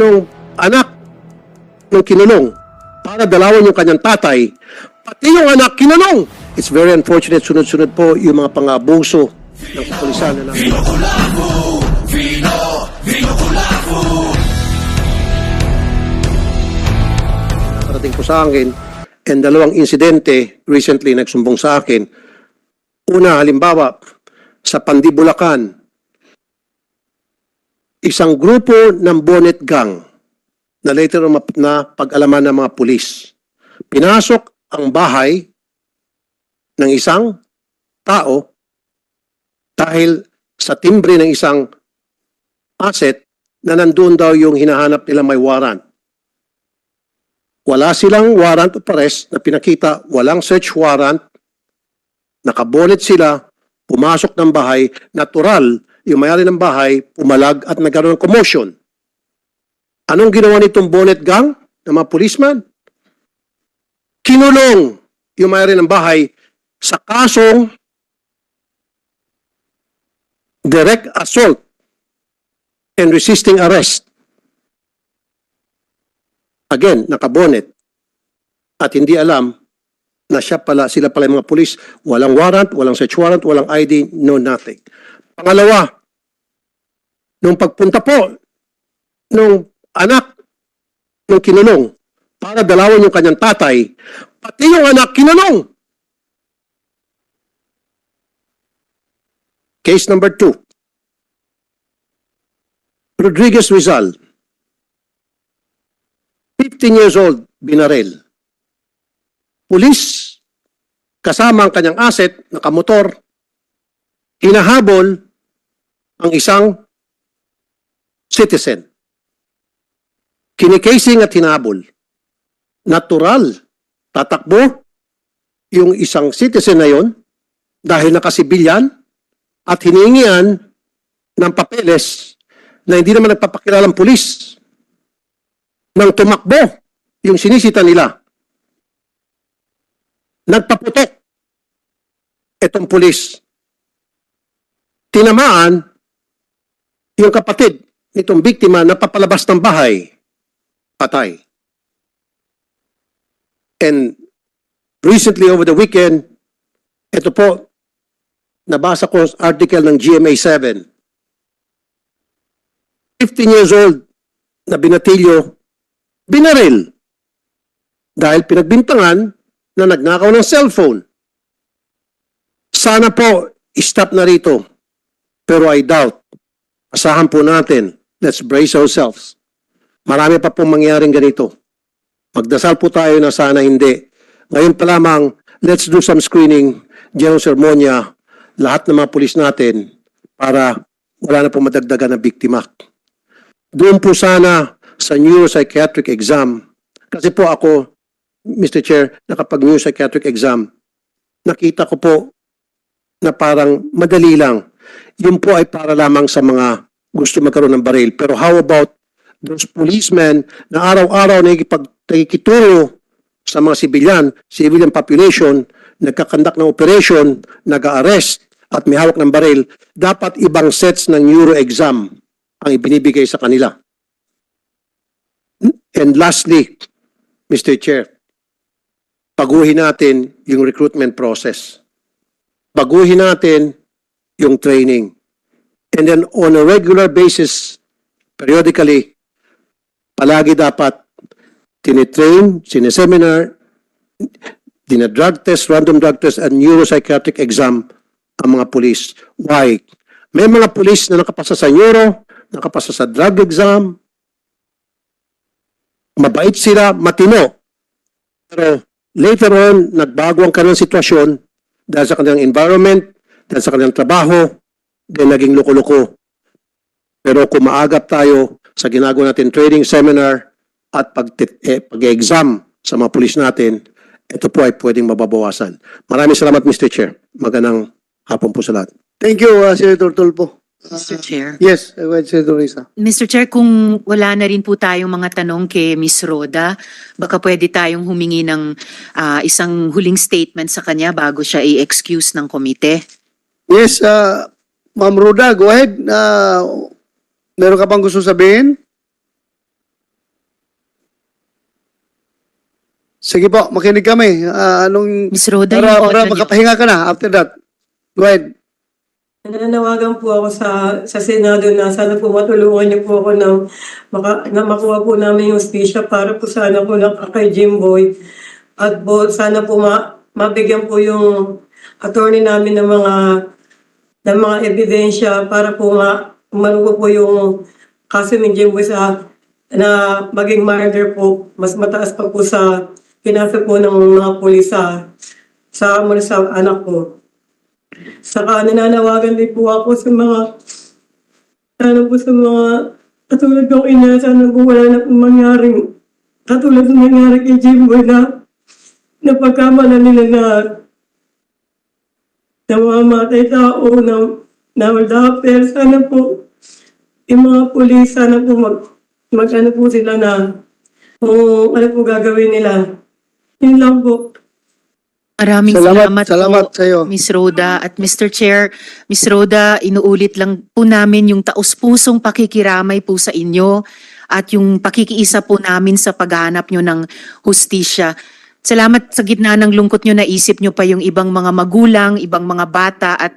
nung anak ng kinulong para dalawin yung kanyang tatay, pati yung anak kinulong. It's very unfortunate, sunod-sunod po yung mga pang-abuso ng kapulisan na namin. Nakarating po sa akin, and dalawang insidente recently nagsumbong sa akin. Una, halimbawa, sa Pandibulacan, isang grupo ng bonnet gang na later na pag-alaman ng mga pulis. Pinasok ang bahay ng isang tao dahil sa timbre ng isang asset na nandun daw yung hinahanap nila may warrant. Wala silang warrant of arrest na pinakita, walang search warrant, nakabonet sila, pumasok ng bahay, natural, yung mayari ng bahay, pumalag at nagkaroon ng commotion. Anong ginawa nitong bonnet gang ng mga policeman? Kinulong yung mayari ng bahay sa kasong direct assault and resisting arrest. Again, nakabonet. At hindi alam na siya pala, sila pala yung mga pulis, walang warrant, walang search warrant, walang ID, no nothing. Pangalawa, nung pagpunta po nung anak ng kinulong para dalawin yung kanyang tatay, pati yung anak kinulong. Case number two. Rodriguez Rizal. 15 years old, binarel. Pulis, kasama ang kanyang asset, nakamotor, hinahabol ang isang citizen. Kinikasing at hinabol. Natural. Tatakbo yung isang citizen na yon dahil nakasibilyan at hiningian ng papeles na hindi naman nagpapakilalang pulis nang tumakbo yung sinisita nila. Nagpaputok itong pulis. Tinamaan yung kapatid nitong biktima na papalabas ng bahay. Patay. And recently over the weekend, ito po, nabasa ko article ng GMA 7. 15 years old na binatilyo, binaril. Dahil pinagbintangan na nagnakaw ng cellphone. Sana po, stop na rito. Pero I doubt. Asahan po natin. Let's brace ourselves. Marami pa pong mangyaring ganito. Magdasal po tayo na sana hindi. Ngayon pa lamang, let's do some screening, general sermonya, lahat ng mga pulis natin para wala na po madagdagan na biktima. Doon po sana sa neuropsychiatric exam. Kasi po ako, Mr. Chair, nakapag neuropsychiatric exam, nakita ko po na parang madali lang. Yun po ay para lamang sa mga gusto magkaroon ng baril. Pero how about those policemen na araw-araw nakikituro sa mga sibilyan, civilian population, nagkakandak ng operation, nag-arrest at may hawak ng baril, dapat ibang sets ng neuro exam ang ibinibigay sa kanila. And lastly, Mr. Chair, paguhin natin yung recruitment process. Baguhin natin yung training. And then on a regular basis, periodically, palagi dapat tinitrain, sineseminar, dinadrug test, random drug test, and neuropsychiatric exam ang mga pulis. Why? May mga pulis na nakapasa sa neuro, nakapasa sa drug exam, mabait sila, matino. Pero later on, nagbago ang kanilang sitwasyon dahil sa kanilang environment, dahil sa kanilang trabaho, then naging loko-loko. Pero kung maagap tayo sa ginagawa natin training seminar at pag, eh, pag-exam sa mga pulis natin, ito po ay pwedeng mababawasan. Maraming salamat, Mr. Chair. Magandang hapon po sa lahat. Thank you, uh, Senator Tulfo. Mr. Chair. Yes, uh, go ahead, Senator Risa. Mr. Chair, kung wala na rin po tayong mga tanong kay Miss Roda, baka pwede tayong humingi ng ah, isang huling statement sa kanya bago siya i-excuse ng komite. Yes, uh, Ma'am Ruda, go ahead. Uh, meron ka bang gusto sabihin? Sige po, makinig kami. Uh, anong, Ms. Ruda, para, yung para audio. makapahinga ka na after that. Go ahead. Nananawagan po ako sa, sa Senado na sana po matulungan niyo po ako na, maka, na makuha po namin yung spisya para po sana po na kay Jimboy. At po, sana po ma, mabigyan po yung attorney namin ng mga ng mga ebidensya para po ma, maluwa po yung kaso ni Jimboy sa na maging murder po. Mas mataas pa po sa kinasa po ng mga pulis sa sa, mula sa anak ko. Saka nananawagan din po ako sa mga, sana po sa mga, katulad ng ina, sana po wala na po mangyaring, katulad ng nangyari kay Jimboy na, na pagkamala nila na, na mamamatay tao, na, na waldapper, sana po, yung mga pulis, sana po mag, mag ano po sila na, kung ano po gagawin nila. Yun lang po. Maraming Salamat, salamat, salamat po, sa iyo. Miss Rhoda. At Mr. Chair, Miss Rhoda, inuulit lang po namin yung taus-pusong pakikiramay po sa inyo at yung pakikiisa po namin sa paghahanap nyo ng hustisya. Salamat sa gitna ng lungkot nyo, naisip nyo pa yung ibang mga magulang, ibang mga bata at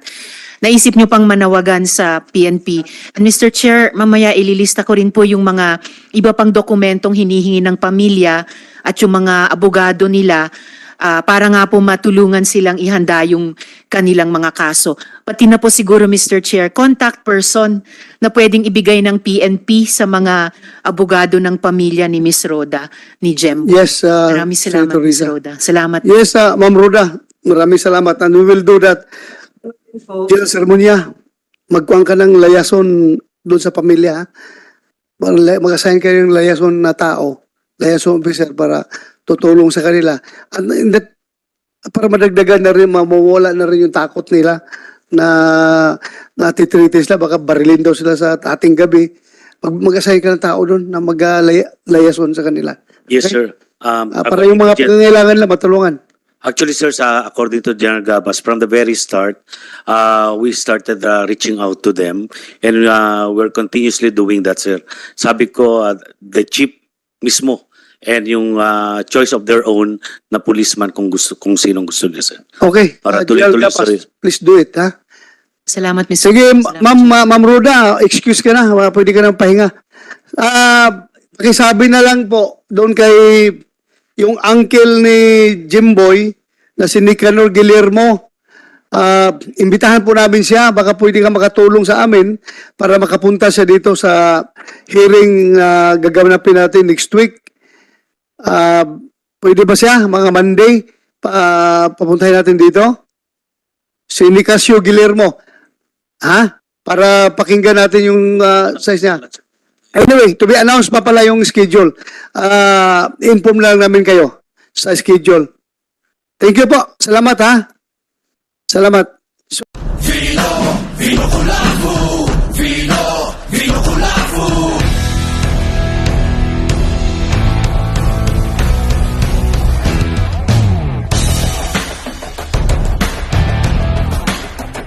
naisip nyo pang manawagan sa PNP. And Mr. Chair, mamaya ililista ko rin po yung mga iba pang dokumentong hinihingi ng pamilya at yung mga abogado nila ah, para nga po matulungan silang ihanda yung kanilang mga kaso. Pati na po siguro Mr. Chair, contact person na pwedeng ibigay ng PNP sa mga abogado ng pamilya ni Miss Rhoda, ni Jem. Yes, uh, Maraming salamat, Risa. Rhoda. Salamat. Yes, uh, Ma'am Roda, maraming salamat. And we will do that. General Sermonia, magkuhan ka ng layason doon sa pamilya. Mag-assign kayo ng layason na tao, layason officer para tutulong sa kanila. And in that, para madagdagan na rin, mawawala na rin yung takot nila na natitritis sila, baka barilin daw sila sa ating gabi. Mag- mag-assign ka ng tao doon na mag-layason sa kanila. Yes, Okay. sir. Um, Ah, para yung mga pangangailangan nila matulungan. Actually, sir, sa, according to General Gabas, from the very start, uh, we started uh, reaching out to them and uh, we're continuously doing that, sir. Sabi ko, uh, the chief mismo and yung uh, choice of their own na policeman kung gusto kung sinong gusto nila, sir. Okay. Para uh, tuloy-tuloy Gapas, please do it, ha? Salamat, Mr. Sige, ma'am, ma- ma'am Roda, excuse ka na, ah, pwede ka nang pahinga. Ah, pakisabi na lang po doon kay yung uncle ni Jimboy na si Nicanor Guillermo. Ah, imbitahan po namin siya, baka pwede ka makatulong sa amin para makapunta siya dito sa hearing na gaganapin natin next week. Ah, pwede ba siya mga Monday pa, papuntahin natin dito? Si Nicasio Guillermo. Ha? Para pakinggan natin yung ah, size niya. Anyway, to be announced pa pala yung schedule. Ah, inform lang namin kayo sa schedule. Thank you po. Salamat ha. Salamat. Vino Kulafu, Vino, Vino Kulafu.